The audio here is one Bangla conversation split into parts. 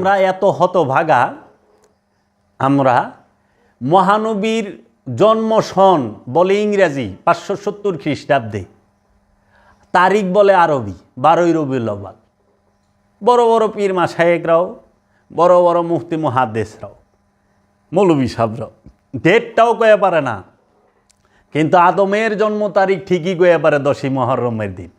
আমরা এত হতভাগা, আমরা মহানবীর জন্ম সন বলে ইংরেজি, পাঁচশো সত্তর খ্রিস্টাব্দে। তারিখ বলে আরবি, বারোই রবিউল আউ্বাল বড় বড় পীর মাসায়েকরাও, বড় বড় মুফতি মহাদেশরাও মৌলবী সাহরাও ডেটটাও কয়ে পারে না, কিন্তু আদমের জন্ম তারিখ ঠিকই কয়ে পারে দশই মহরমের দিন।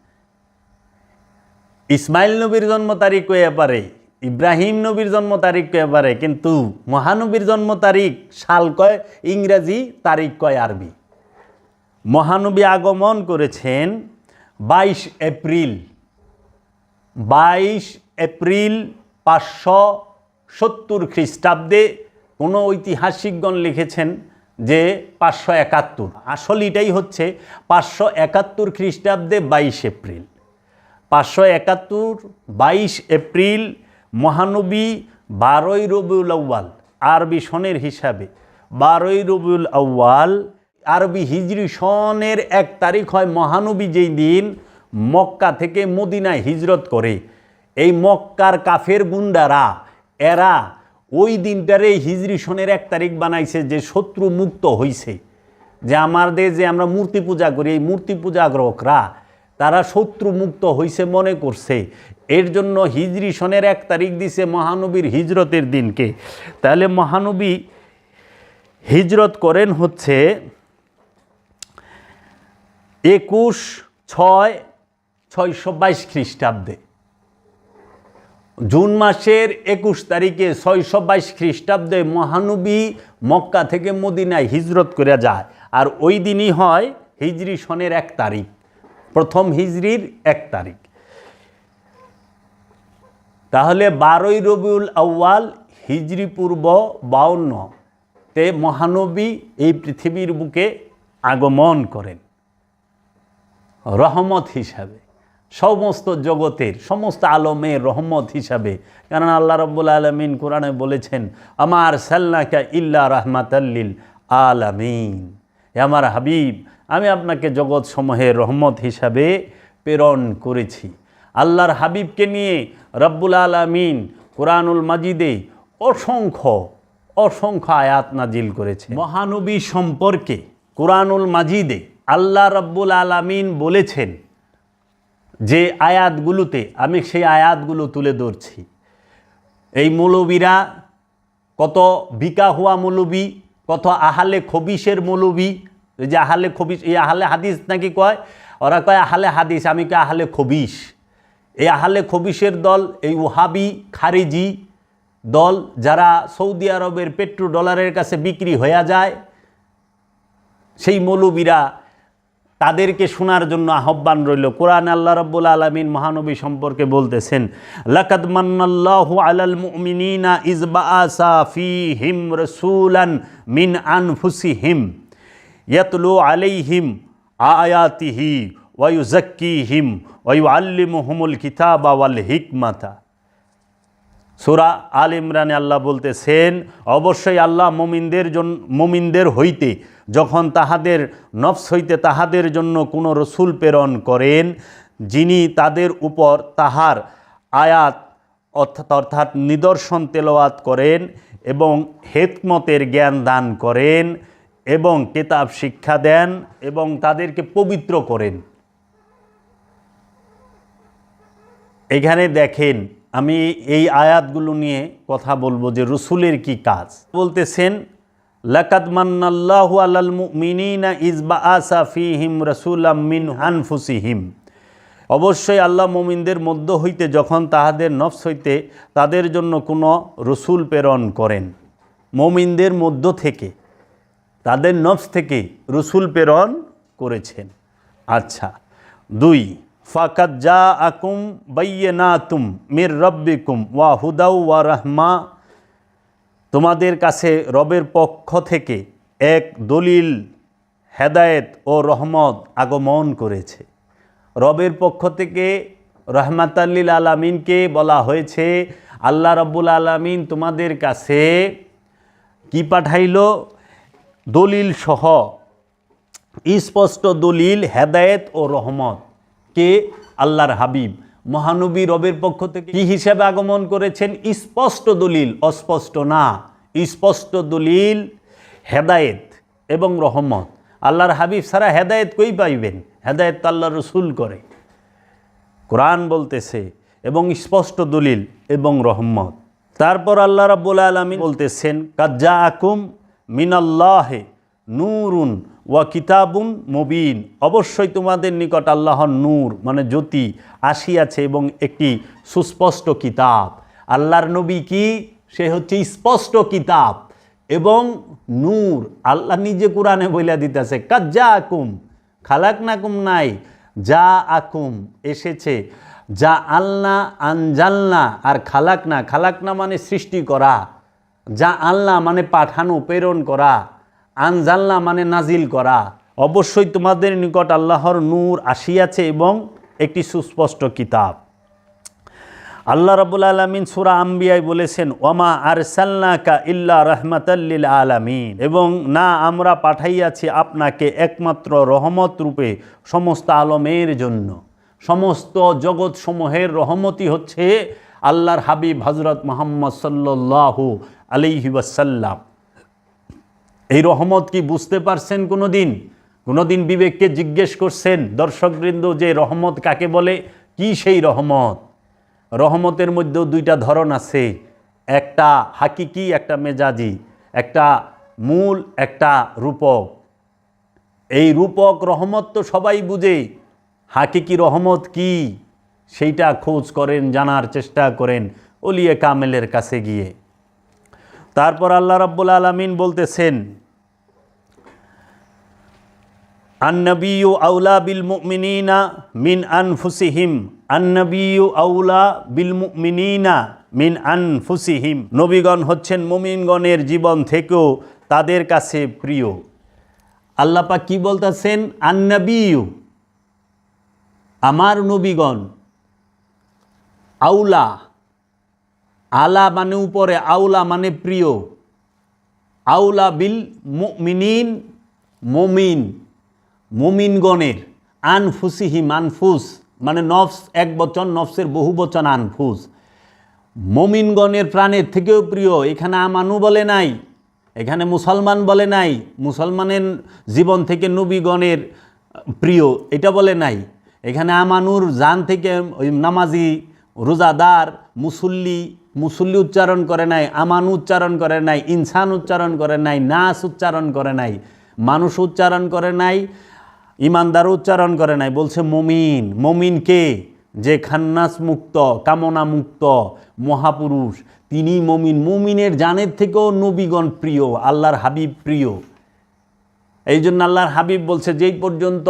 ইসমাইল নবীর জন্ম তারিখ কয়ে পারে ইব্রাহিম নবীর জন্ম তারিখ পারে কিন্তু মহানবীর জন্ম তারিখ সাল কয়? ইংরেজি তারিখ কয় আরবি। মহানবী আগমন করেছেন বাইশ এপ্রিল। বাইশ এপ্রিল পাঁচশো সত্তর খ্রিস্টাব্দে কোনো ঐতিহাসিকগণ লিখেছেন যে পাঁচশো একাত্তর। আসল এটাই হচ্ছে পাঁচশো একাত্তর খ্রিস্টাব্দে বাইশ এপ্রিল। পাঁচশো একাত্তর, বাইশ এপ্রিল মহানবী বারোই রবিউল আউ্বাল আরবি সনের হিসাবে। বারোই রবিউল আউ্বাল আরবি হিজরি সনের এক তারিখ হয় মহানবী যেই দিন মক্কা থেকে মদিনায় হিজরত করে। এই মক্কার কাফের গুন্ডারা, এরা ওই দিনটারে হিজরি সনের এক তারিখ বানাইছে যে শত্রু মুক্ত হইছে। যে আমাদের যে আমরা মূর্তি পূজা করি, এই মূর্তি পূজাগ্রহকরা, তারা শত্রু মুক্ত হইছে মনে করছে। এর জন্য হিজরি সনের এক তারিখ দিছে মহানবীর হিজরতের দিনকে। তাহলে মহানবী হিজরত করেন হচ্ছে একুশ ছয় ছয়শো বাইশ খ্রিস্টাব্দে। জুন মাসের একুশ তারিখে ছয়শো বাইশ খ্রিস্টাব্দে মহানবী মক্কা থেকে মদিনায় হিজরত করে যায়। আর ওই দিনই হয় হিজরি সনের এক তারিখ, প্রথম হিজরির এক তারিখ। তাহলে বারোই রবিউল আউ্য়াল হিজরি পূর্ব বাউন্ন তে মহানবী এই পৃথিবীর বুকে আগমন করেন। রহমত হিসাবে, সমস্ত জগতের, সমস্ত আলমের রহমত হিসাবে। কারণ আল্লাহ রব্বুল আলমিন কোরআনে বলেছেন আমার সাল্লাকা ইল্লা রহমাতাল্লিল আলামিন। আমার হাবিব, আমি আপনাকে জগৎ সমূহের রহমত হিসাবে প্রেরণ করেছি। আল্লাহর হাবিবকে নিয়ে রব্বুল আলমিন কোরআনুল মাজিদে অসংখ্য অসংখ্য আয়াত নাজিল করেছে। মহানবী সম্পর্কে কোরআনুল মাজিদে আল্লাহ রব্বুল আলমিন বলেছেন যে আয়াতগুলোতে আমি সেই আয়াতগুলো তুলে ধরছি। এই মৌলবীরা কত বিকা হুয়া মৌলবী কত আহালে খবিসের মৌলবী এই যে আহালে খবিস এই আহালে হাদিস নাকি কয়? ওরা কয় আহালে হাদিস আমি কয় আহালে খবিস এই আহালে খবিসের দল, এই ওহাবি খারিজি দল যারা সৌদি আরবের পেট্রো ডলারের কাছে বিক্রি হয়ে যায়, সেই মৌলবীরা তাদেরকে শোনার জন্য আহ্বান রইল। কোরআন আল্লাহ রব্বুল আলমিন মহানবী সম্পর্কে বলতেছেন, লাকাদ মান্নাল্লাহু আলাল মুমিনিনা ইজবা আসা ফি হিম রসুলান মিন আনফুসিহিম, ইয়াতলু আলাইহিম আয়াতিহি ওয়ায়ুজাক্কিহিম ওয়ায়ুআল্লিমুহুমুল কিতাবা ওয়াল হিকমাতা। সুরা আল ইমরানে আল্লাহ বলতেছেন, অবশ্যই আল্লাহ মমিনদের জন্য মমিনদের হইতে যখন তাহাদের নফস হইতে তাহাদের জন্য কোনো রসুল প্রেরণ করেন, যিনি তাদের উপর তাহার আয়াত অর্থাৎ অর্থাৎ নিদর্শন তেলাওয়াত করেন এবং হেতমতের জ্ঞান দান করেন এবং কেতাব শিক্ষা দেন এবং তাদেরকে পবিত্র করেন। এখানে দেখেন, আমি এই আয়াতগুলো নিয়ে কথা বলব যে রসুলের কি কাজ। বলতেছেন, লাকাদ মান্নাল্লাহু আলাল মুমিনিনা ইজবা আসা ফিহিম মিন আনফুসিহিম। অবশ্যই আল্লাহ মোমিনদের মধ্য হইতে যখন তাহাদের নফস হইতে তাদের জন্য কোনো রসুল প্রেরণ করেন। মোমিনদের মধ্য থেকে, তাদের নফস থেকে রসুল প্রেরণ করেছেন। আচ্ছা দুই ফাকাত যা আকুম বাইয়েনাতুম মির রব্বিকুম ওয়া হুদাউ ওয়া রহমা। তোমাদের কাছে রবের পক্ষ থেকে এক দলিল, হেদায়েত ও রহমত আগমন করেছে। রবের পক্ষ থেকে রহমাতাল্লিল আলামিনকে বলা হয়েছে, আল্লাহ রব্বুল আলামিন তোমাদের কাছে কি পাঠাইল? দলিল সহ স্পষ্ট দলিল, হেদায়েত ও রহমত। কে? আল্লাহর হাবিব। মহানবী রবের পক্ষ থেকে কি হিসেবে আগমন করেছেন? স্পষ্ট দলিল, অস্পষ্ট না। স্পষ্ট দলিল, হেদায়েত এবং রহমত। আল্লাহর হাবিব সারা হেদায়েত কই পাইবেন? হেদায়েত তো আল্লাহ রসুল করে। কোরআন বলতেছে এবং স্পষ্ট দলিল এবং রহমত। তারপর আল্লাহ রাব্বুল আলমী বলতেছেন কাজ্জা আকুম মিনাল্লাহে নূরুন ওয়া কিতাবুন মুবিন। অবশ্যই তোমাদের নিকট আল্লাহর নূর মানে জ্যোতি আসিয়াছে এবং একটি সুস্পষ্ট কিতাব। আল্লাহর নবী কি? সে হচ্ছে স্পষ্ট কিতাব এবং নূর। আল্লাহ নিজে কোরআনে বইলা দিতেছে কাজ্জা আকুম খালাক নাকুম নাই যা আকুম এসেছে। যা আল্লাহ আনজালনা আর খালাক না খালাক না মানে সৃষ্টি করা। যা আল্লাহ মানে পাঠানো, প্রেরণ করা। আনজাল্লা মানে নাজিল করা। অবশ্যই তোমাদের নিকট আল্লাহর নূর আসিয়াছে এবং একটি সুস্পষ্ট কিতাব। আল্লাহ রাবুল আলমিন সুরা আম্বিয়ায় বলেছেন ওমা আরসাল্লাকা ইল্লা রহমাতাল্লিল আলামিন। এবং, না, আমরা পাঠাইয়াছি আপনাকে একমাত্র রহমত রূপে সমস্ত আলমের জন্য। সমস্ত জগৎসমূহের রহমতি হচ্ছে আল্লাহর হাবিব হজরত মোহাম্মদ সাল্লাহু আলিহি ওয়াসাল্লাম। এই রহমত কি বুঝতে পারছেন কোনো দিন কোনো দিন বিবেককে জিজ্ঞেস করছেন দর্শকবৃন্দ যে রহমত কাকে বলে? কি সেই রহমত? রহমতের মধ্যেও দুইটা ধরন আছে। একটা হাকিকি, একটা মেজাজি, একটা মূল, একটা রূপক। এই রূপক রহমত তো সবাই বুঝে। হাকিকি রহমত কি? সেইটা খোঁজ করেন, জানার চেষ্টা করেন অলিয়ে কামেলের কাছে গিয়ে। তারপর আল্লাহ রাব্বুল আলমিন বলতেছেন আন্নবিউ আউলা বিল মুমিনিনা মিন আনফুসিহিম। আন্নবিউ আউলা বিল মুমিনিনা মিন আনফুসিহিম। নবীগণ হচ্ছেন মুমিনগণের জীবন থেকেও তাদের কাছে প্রিয়। আল্লাপা কি বলতেছেন? আন্নবিউ আমার নবীগণ, আউলা, আলা মানে উপরে, আউলা মানে প্রিয়। আউলা বিল মুমিনিন মমিন। মুমিনগণের আনফুসিহিম মানফুস মানে নফস, এক বচন নফসের বহু বচন আনফুস। মমিনগণের প্রাণের থেকেও প্রিয়, এখানে আমানু বলে নাই, এখানে মুসলমান বলে নাই, মুসলমানের জীবন থেকে নবীগণের প্রিয়, এটা বলে নাই। এখানে আমানুর জান থেকে নামাজি, রোজাদার, মুসল্লি মুসল্লি উচ্চারণ করে নাই, আমানু উচ্চারণ করে নাই, ইনসান উচ্চারণ করে নাই, নাস উচ্চারণ করে নাই, মানুষ উচ্চারণ করে নাই ইমানদার উচ্চারণ করে নাই, বলছে মমিন। মমিন কে? যে খান্নাস মুক্ত, কামনা মুক্ত, মহাপুরুষ। তিনি মমিন। মমিনের জানের থেকেও নবীগণ প্রিয়, আল্লাহর হাবিব প্রিয়। এই জন্য আল্লাহর হাবিব বলছে, যেই পর্যন্ত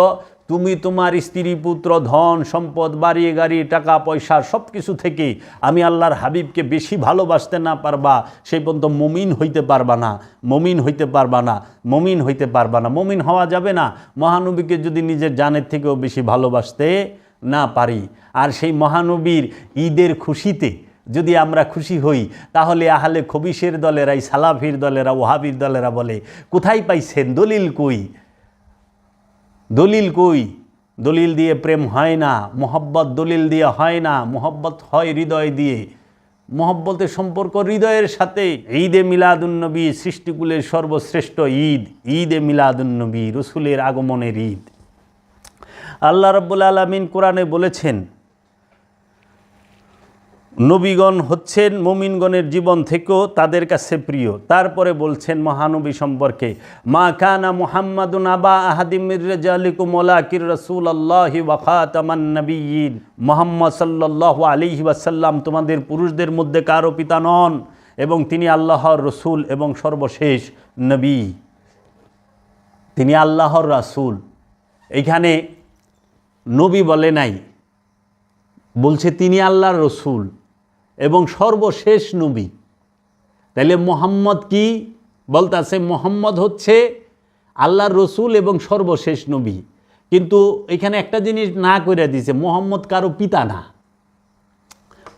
তুমি তোমার স্ত্রী, পুত্র, ধন, সম্পদ, বাড়ি, গাড়ি, টাকা, পয়সা সব কিছু থেকে আমি আল্লাহর হাবিবকে বেশি ভালোবাসতে না পারবা সেই পর্যন্ত মমিন হইতে পারবা না, মমিন হইতে পারবা না, মমিন হইতে পারবা না। মমিন হওয়া যাবে না। মহানবীকে যদি নিজের জানের থেকেও বেশি ভালোবাসতে না পারি, আর সেই মহানবীর ঈদের খুশিতে যদি আমরা খুশি হই, তাহলে আহলে খবিসের দলেরা এই সালাফির দলেরা, ওহাবির দলেরা বলে, কোথায় পাইছেন? দলিল কই? দলিল কই? দলিল দিয়ে প্রেম হয় না, মোহব্বত দলিল দিয়ে হয় না, মোহব্বত হয় হৃদয় দিয়ে। মোহব্বতের সম্পর্ক হৃদয়ের সাথে। ঈদে মিলাদুন্নবী সৃষ্টিকুলের সর্বশ্রেষ্ঠ ঈদ, ঈদে মিলাদুন্নবী রসুলের আগমনের ঈদ। আল্লাহ রব্বুল আলমিন কোরআনে বলেছেন নবীগণ হচ্ছেন মুমিনগণের জীবন থেকেও তাদের কাছে প্রিয়। তারপরে বলছেন মহানবী সম্পর্কে, মা কানা মুহাম্মাদুন আবা আহাদিমিরালিকুম ওলাকির রসুল আল্লাহি ওয়াখাতামান নবীন মোহাম্মদ সাল্লাহ আলিহি ওয়াসাল্লাম তোমাদের পুরুষদের মধ্যে কারও পিতা নন এবং তিনি আল্লাহর রসুল এবং সর্বশেষ নবী। তিনি আল্লাহর রাসুল। এইখানে নবী বলে নাই, বলছে তিনি আল্লাহর রসুল। এবং সর্বশেষ নবী। তাহলে মোহাম্মদ কি? বলতেছে মোহাম্মদ হচ্ছে আল্লাহর রসুল এবং সর্বশেষ নবী। কিন্তু এখানে একটা জিনিস না করে দিছে, মোহাম্মদ কারও পিতা না।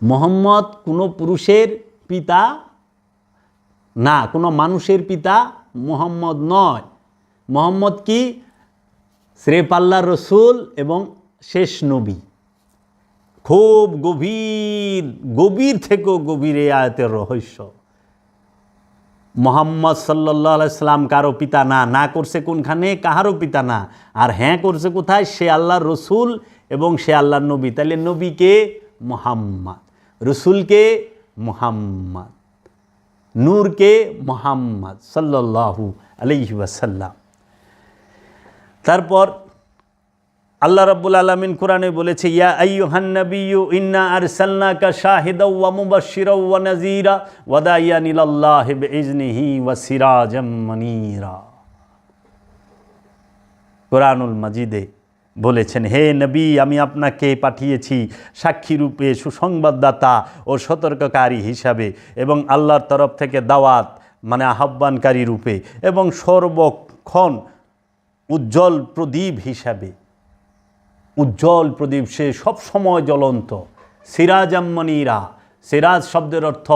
মোহাম্মদ কোনো পুরুষের পিতা না, কোনো মানুষের পিতা মোহাম্মদ নয়। মোহাম্মদ কি? শ্রেফ আল্লাহর রসুল এবং শেষ নবী। খুব গভীর গভীর থেকেও গভীর এই আয়াতের রহস্য। মোহাম্মদ সাল্লাহ সাল্লাম কারও পিতা না না করছে কোনখানে, কাহারও পিতা না। আর হ্যাঁ করছে কোথায়? সে আল্লাহর রসুল এবং সে আল্লাহর নবী। তাহলে নবীকে মোহাম্মদ। রসুলকে মোহাম্মদ। নূরকে মোহাম্মদ সাল্লাহু আলহি ওয়াসাল্লাম। তারপর আল্লাহ রাব্বুল আলামিন কোরআনে বলেছে, ইয়া আইয়ুহান নাবিয়্যু, ইন্না আরসালনাকা শাহিদাও ওয়া মুবাশশিরাও ওয়া নাযীরা, ওয়া দাইয়ান ইলাল্লাহি ওয়া সিরাজাম কোরআনুল মাজিদে বলেছেন, হে নবী, আমি আপনাকে পাঠিয়েছি সাক্ষী রূপে, সুসংবাদদাতা ও সতর্ককারী হিসাবে এবং আল্লাহর তরফ থেকে দাওয়াত মানে আহ্বানকারী রূপে এবং সর্বক্ষণ উজ্জ্বল প্রদীপ হিসাবে। উজ্জ্বল প্রদীপ, সে সব সময় জ্বলন্ত। সিরাজাম মনিরা সিরাজ শব্দের অর্থ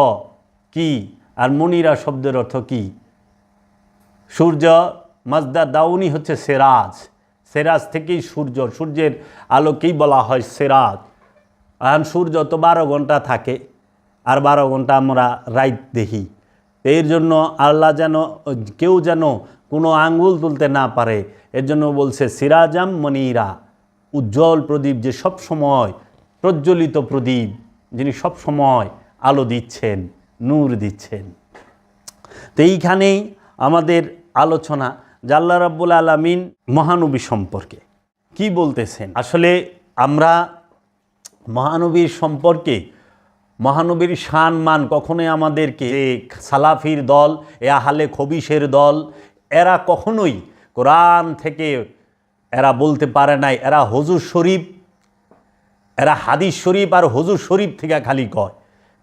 কি? আর মনিরা শব্দের অর্থ কি? সূর্য মাজদা দাউনি হচ্ছে সেরাজ। সেরাজ থেকেই সূর্য, সূর্যের আলোকেই বলা হয়? সেরাজ। এখন সূর্য তো বারো ঘণ্টা থাকে, আর বারো ঘণ্টা আমরা রাইত দেখি। এর জন্য আল্লাহ যেন, কেউ যেন কোনো আঙ্গুল তুলতে না পারে, এর জন্য বলছে সিরাজাম মনিরা উজ্জ্বল প্রদীপ যে সব সময় প্রজ্বলিত প্রদীপ, যিনি সব সময় আলো দিচ্ছেন, নূর দিচ্ছেন। তো এইখানেই আমাদের আলোচনা জাল্লা রাব্বুল আলমিন মহানবী সম্পর্কে কি বলতেছেন? আসলে আমরা মহানবীর সম্পর্কে, মহানবীর শান মান কখনোই আমাদেরকে, যে সালাফির দল, এ আহালে খবিসের দল, এরা কখনোই কোরআন থেকে এরা বলতে পারে নাই এরা হজুর শরীফ এরা হাদিস শরীফ আর হজুর শরীফ থেকে খালি কয়।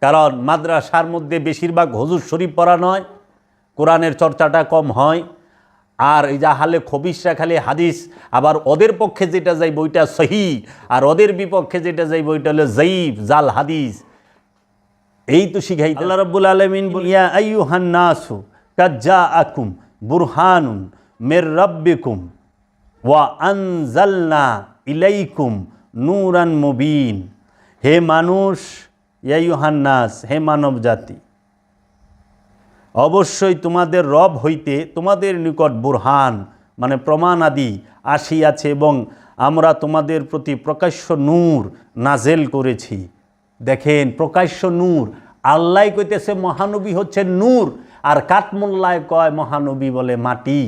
কারণ মাদ্রাসার মধ্যে বেশিরভাগ হজুর শরীফ পড়া নয় কোরআনের চর্চাটা কম হয় আর এই যা হালে খবিসরা খালি হাদিস আবার ওদের পক্ষে যেটা যাই বইটা সহি আর ওদের বিপক্ষে যেটা যাই বইটা হলো জয়ীফ জাল হাদিস। এই তো শিখাই আল্লাহ রব্বুল আলমিন ইয়া আইয়ুহান নাসু কাজ্জা আকুম বুরহানুন মের রব্বিকুম। ওয়া আনজালনা ইলাইকুম নূরান মুবিন। হে মানুষ ইয়াইহান নাস, হে মানব জাতি, অবশ্যই তোমাদের রব হইতে তোমাদের নিকট বুরহান মানে প্রমাণ আদি আসিয়াছে এবং আমরা তোমাদের প্রতি প্রকাশ্য নূর নাজেল করেছি। দেখেন, প্রকাশ্য নূর, আল্লাহ কইতেছে মহানবী হচ্ছে নূর, আর কাঠমোল্লায় কয় মহানবী বলে মাটি।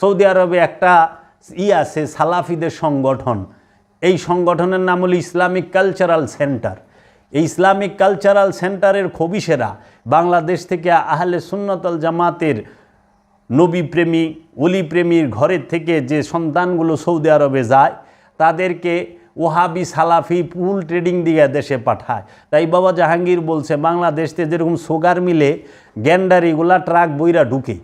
সৌদি আরবে একটা ই আছে সালাফিদের সংগঠন। এই সংগঠনের নাম হলো ইসলামিক কালচারাল সেন্টার। এই ইসলামিক কালচারাল সেন্টারের খবিসেরা বাংলাদেশ থেকে আহলে সুন্নতল জামাতের নবী প্রেমী অলি প্রেমীর ঘরের থেকে যে সন্তানগুলো সৌদি আরবে যায়, তাদেরকে ওহাবি সালাফি পুল ট্রেডিং দিয়ে দেশে পাঠায়। তাই বাবা জাহাঙ্গীর বলছে, বাংলাদেশতে যেরকম সুগার মিলে গ্যান্ডারিগুলা ট্রাক বইরা ঢুকে।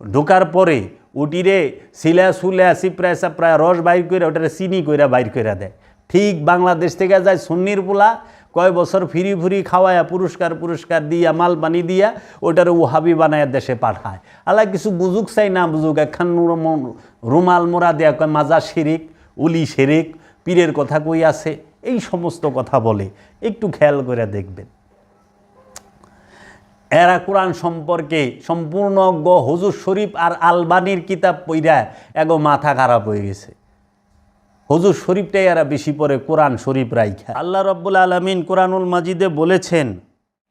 ঢোকার পরে উটিরে সিলা সুলা সিপ্রায় সাপ্রায় রস বাইর করে ওটারে চিনি কইরা বাইর করে দেয়। ঠিক বাংলাদেশ থেকে যায় সুন্নির পোলা, কয় বছর ফিরি ফুরি খাওয়ায়া পুরস্কার পুরস্কার দিয়া, মাল পানি দিয়া ওটারে ওহাবি বানায় দেশে পাঠায়। আল্লাহ কিছু বুঝুক চাই না বুঝুক, একখান রুমাল মোড়া দেয়া কয়, মাজা শিরিক, উলি শেরিক, পীরের কথা কই আছে? এই সমস্ত কথা বলে, একটু খেয়াল করে দেখবেন। এরা কোরআন সম্পর্কে সম্পূর্ণ অজ্ঞ। হজুর শরীফ আর আলবানির কিতাব পইরা এগো মাথা খারাপ হয়ে গেছে। হজুর শরীফটাই এরা বেশি পরে কোরআন শরীফ রাইখা। আল্লাহ রব্বুল আলমিন কোরআনুল মাজিদে বলেছেন,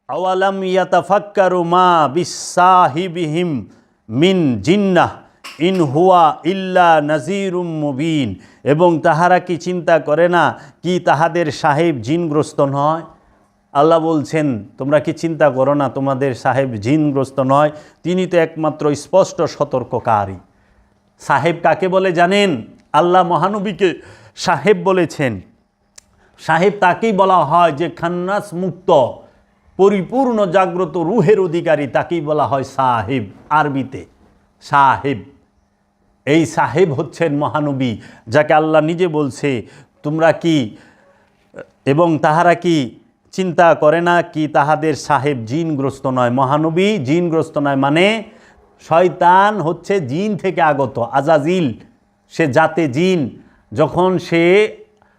আওয়ালাম ইয়াতাফাক্কারু মা বিসাহিবিহিম মিন জিন্নাহ, ইন হুয়া ইল্লা নাজিরুম মুবিন। এবং তাহারা কি চিন্তা করে না, কি তাহাদের সাহেব জিনগ্রস্ত নয়? আল্লাহ বলছেন, তোমরা কি চিন্তা করো না, তোমাদের সাহেব জিনগ্রস্ত নয়, তিনি তো একমাত্র স্পষ্ট সতর্ককারী। সাহেব কাকে বলে জানেন? আল্লাহ মহানবীকে সাহেব বলেছেন। সাহেব তাকেই বলা হয় যে খান্নাস মুক্ত, পরিপূর্ণ, জাগ্রত রুহের অধিকারী, তাকেই বলা হয় সাহেব, আরবিতে। সাহেব। এই সাহেব হচ্ছেন মহানবী, যাকে আল্লাহ নিজে বলছে, তোমরা কি, এবং তাহারা কি চিন্তা করে না কি তাহাদের সাহেব জিনগ্রস্ত নয়। মহানবী জিনগ্রস্ত নয় মানে শয়তান হচ্ছে জিন থেকে আগত, আজাজিল। সে জাতে জিন। যখন সে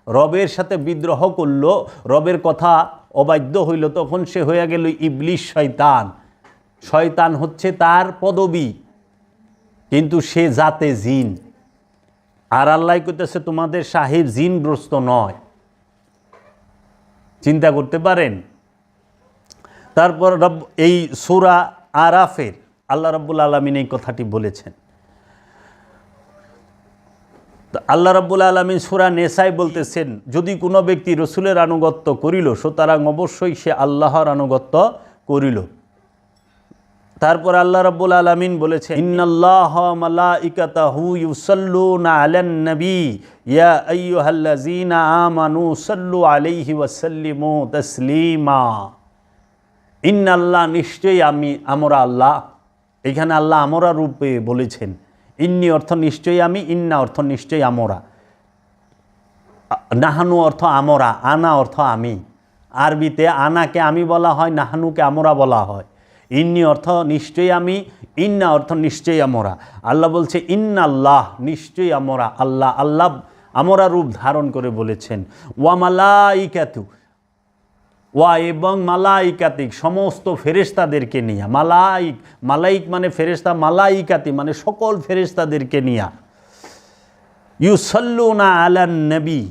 রবের সাথে বিদ্রোহ করল, রবের কথা অবাধ্য হইল, তখন সে হয়ে গেল ইবলিশ শয়তান। শয়তান হচ্ছে তার পদবী, কিন্তু সে জাতে জিন। আর আল্লাহ করতেছে তোমাদের সাহেব জিনগ্রস্ত নয়। চিন্তা করতে পারেন। তারপর রব, এই সুরা আরাফের আল্লাহ রব্বুল আলমিন এই কথাটি বলেছেন। আল্লাহ রব্বুল আলমিন সুরা নেশাই বলতেছেন, যদি কোনো ব্যক্তি রসুলের আনুগত্য করিল, সুতরাং অবশ্যই সে আল্লাহর আনুগত্য করিল। তারপর আল্লাহ রাব্বুল আলামিন বলেছে ইন্নাল্লাহ মালাইকাতাহু ইউসাল্লুনা আলান নবী। ইয়া আইয়ুহাল্লাযীনা আমানু সাল্লু আলাইহি ওয়া সাল্লিমু তাসলিমা। ইন্নাল্লাহ, নিশ্চয়ই আমি, আমরা আল্লাহ। এখানে আল্লাহ আমরা রূপে বলেছেন, ইন্নি অর্থ নিশ্চয়ই আমি, ইন্না অর্থ নিশ্চয়ই আমরা। নাহানু অর্থ আমরা, আনা অর্থ আমি। আরবিতে আনাকে আমি বলা হয়, নাহানুকে আমরা বলা হয়। ইন্নি অর্থ নিশ্চয়ই আমি, ইন্না অর্থ নিশ্চয়ই আমরা। আল্লাহ বলছে ইন্না আল্লাহ নিশ্চয়ই আমরা আল্লাহ আল্লাহ আমরা রূপ ধারণ করে বলেছেন। ওয়া মালাইকাতু, ওয়া এবং মালাইকাতিক সমস্ত ফেরেশতাদেরকে নিয়ে। মালাইক মালাইক মানে ফেরেশতা, মালাইকাতি মানে সকল ফেরেশতাদেরকে নিয়ে। ইউসল্লুনা আলান নবী,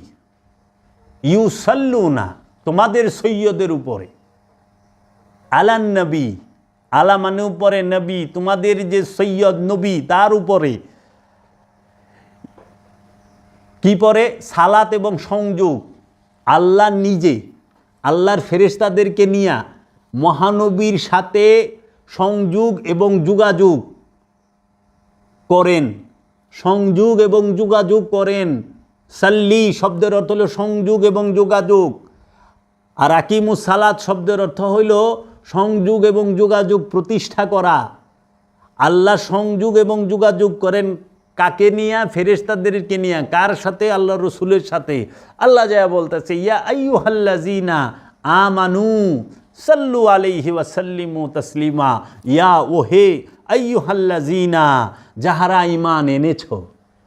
ইউসল্লুনা তোমাদের সৈয়দের উপরে। আলান নবী আলা মানে উপরে নবী, তোমাদের যে সৈয়দ নবী, তার উপরে। কি পরে? সালাত এবং সংযোগ। আল্লাহ নিজে, আল্লাহর ফেরেশতাদেরকে নিয়ে মহানবীর সাথে সংযোগ এবং যোগাযোগ করেন। সংযোগ এবং যোগাযোগ করেন। সাল্লি শব্দের অর্থ হলো সংযোগ এবং যোগাযোগ। আর আকিমুস সালাত শব্দের অর্থ হইল সংযোগ এবং যোগাযোগ প্রতিষ্ঠা করা। আল্লাহ সংযোগ এবং যোগাযোগ করেন কাকে নিয়ে, ফেরেশতাদেরকে নিয়ে, কার সাথে আল্লাহ রসুলের সাথে। আল্লাহ যা বলতেছে, ইয়া আইয়ু হাল্লাজিনা আমানু সাল্লু আলাইহি ওয়াসাল্লিমু তসলিমা। ইয়া ওহে আইয়ু হাল্লাজিনা যাহারা ইমান এনেছ,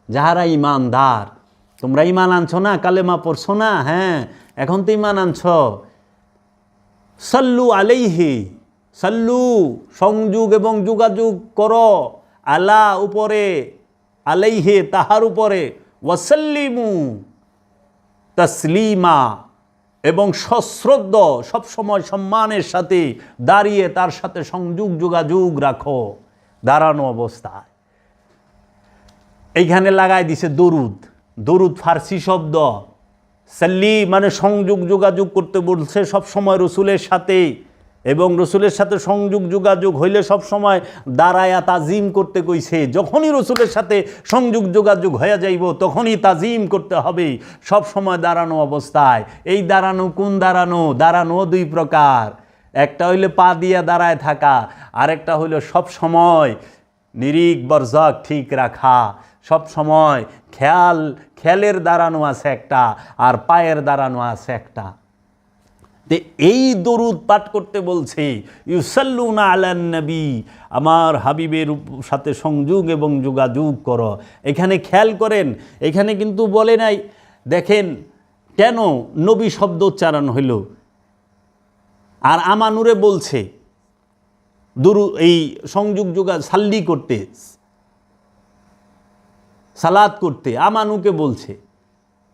যাহারা ইমানদার তোমরা ইমান আনছো না, কালেমা পড়ছো না? হ্যাঁ এখন তো ইমান আনছো। সাল্লু আলাইহি, সাল্লু, সংযোগ এবং যোগাযোগ কর আলা উপরে, আলাইহে তাহার উপরে, ওয়াসাল্লিমু তসলিমা এবং সশ্রদ্ধ, সবসময় সম্মানের সাথে দাঁড়িয়ে তার সাথে সংযোগ, যোগাযোগ রাখো। দাঁড়ানো অবস্থায়। এইখানে লাগাই দিছে দরুদ। দরুদ ফার্সি শব্দ। সাল্লি মানে সংযোগ যোগাযোগ করতে বলছে সব সময় রসুলের সাথে। এবং রসুলের সাথে সংযোগ যোগাযোগ হইলে সব সময় দাঁড়ায়া তাজিম করতে কইছে। যখনই রসুলের সাথে সংযোগ যোগাযোগ হয়ে যাইব, তখনই তাজিম করতে হবে সব সময় দাঁড়ানো অবস্থায়। এই দাঁড়ানো কোন দাঁড়ানো? দাঁড়ানো দুই প্রকার। একটা হইলে পা দিয়া দাঁড়ায় থাকা, আরেকটা হইল সব সময় নিরিক বর্জক ঠিক রাখা। সব সময় খেয়াল খেয়ালের দাঁড়ানো আছে একটা আর পায়ের দাঁড়ানো আছে একটা। এই দরুদ পাঠ করতে বলছে, ইউসাল্লুনা আলান নবী আমার হাবিবের সাথে সংযোগ এবং যোগাযোগ করো। এখানে খেয়াল করেন, এখানে কিন্তু বলে নাই, দেখেন কেন নবী শব্দ উচ্চারণ হইল। আর আমানুরে বলছে, দুরু, এই সংযোগ যোগা, সাল্লি করতে সালাদ করতে, আমানুকে বলছে।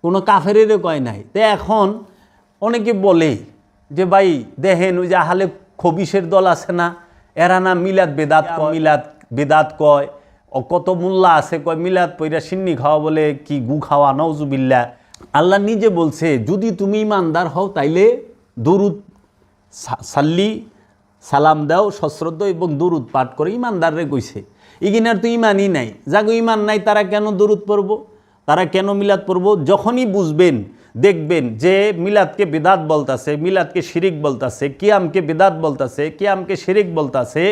কোনো কাফেরেরও কয় নাই। তো এখন অনেকে বলে যে, ভাই, দেখেন ওই যে আহালে খবিসের দল আছে না, এরা না মিলাদ বেদাত কয়, মিলাদ বেদাত কয়, ও কত মোল্লা আছে, কয়, মিলাদ পইরা সিন্নি খাওয়া বলে কি গু খাওয়া নওজুবিল্লা আল্লাহ নিজে বলছে, যদি তুমি ইমানদার হও তাইলে দরুদ সাল্লি সালাম দাও, সশ্রদ্ধ এবং দরুদ পাঠ করে ইমানদাররে কইছে। ইগিনার তো ইমানই নাই। যাগো ইমান নাই, তারা কেন দরুদ পড়ব? তারা কেন মিলাদ পড়ব? যখনই বুঝবেন, দেখবেন যে মিলাদকে বেদাত বলতাছে, মিলাদকে শিরিক বলতাছে, কিয়ামকে বেদাত বলতাছে, কিয়ামকে শিরিক বলতাছে,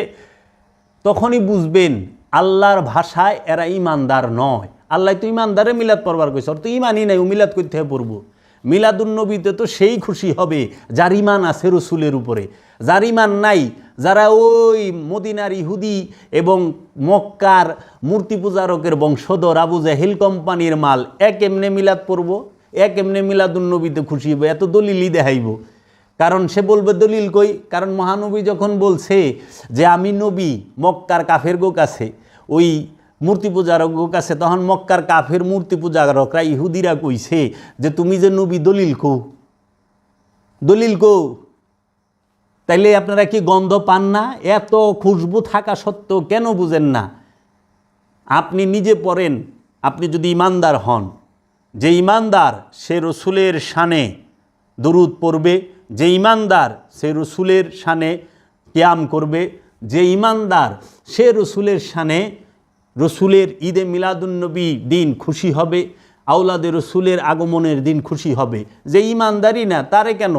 তখনই বুঝবেন আল্লাহর ভাষায় এরা ইমানদার নয়। আল্লাহ তো ইমানদারে মিলাদ পড়বার কইছে, ওর তো ইমানই নাই, ও মিলাদ করতে পড়ব। মিলাদুন্নবীতে তো সেই খুশি হবে যার ইমান আছে রসুলের উপরে। যার ইমান নাই যারা ওই মদিনার ইহুদি এবং মক্কার মূর্তি পূজারকের বংশধর আবু জাহিল কোম্পানির মাল, এক এমনে মিলাদ পড়ব, এক এমনি মিলাদুন্নবীতে খুশি হইব, এত দলিলই দেখাইব। কারণ সে বলবে দলিল কই? কারণ মহানবী যখন বলছে যে আমি নবী, মক্কার কাফের গো কাছে, ওই মূর্তি পূজারক গো কাছে, তখন মক্কার কাফের মূর্তি পূজারকরা ইহুদিরা কইছে যে তুমি যে নবী দলিল কো দলিল কো তাইলে আপনারা কি গন্ধ পান না? এত খুশবু থাকা সত্ত্বেও কেন বুঝেন না? আপনি নিজে পড়েন, আপনি যদি ইমানদার হন, যে ইমানদার সে রসুলের শানে দরুদ পড়বে, যে ইমানদার সে রসুলের শানে ক্যাম করবে, যে ইমানদার সে রসুলের শানে রসুলের ঈদে মিলাদুন্নবী দিন খুশি হবে আউলাদে রসুলের আগমনের দিন খুশি হবে, যে ইমানদারি না, তারে কেন?